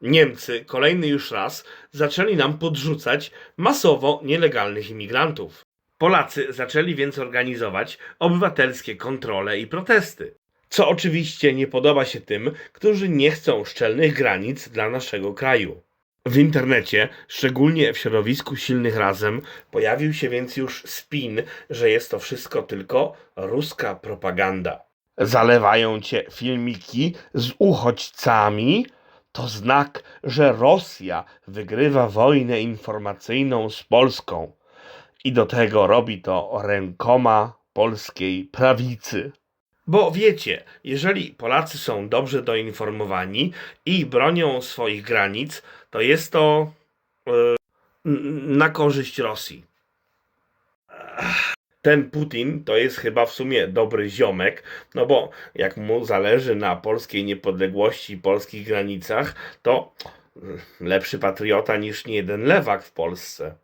Niemcy kolejny już raz zaczęli nam podrzucać masowo nielegalnych imigrantów. Polacy zaczęli więc organizować obywatelskie kontrole i protesty. Co oczywiście nie podoba się tym, którzy nie chcą szczelnych granic dla naszego kraju. W internecie, szczególnie w środowisku silnych razem, pojawił się więc już spin, że jest to wszystko tylko ruska propaganda. Zalewają cię filmiki z uchodźcami, to znak, że Rosja wygrywa wojnę informacyjną z Polską. I do tego robi to rękoma polskiej prawicy. Bo wiecie, jeżeli Polacy są dobrze doinformowani i bronią swoich granic, to jest to n- na korzyść Rosji. Ten Putin to jest chyba w sumie dobry ziomek, no bo jak mu zależy na polskiej niepodległości i polskich granicach, to lepszy patriota niż niejeden lewak w Polsce.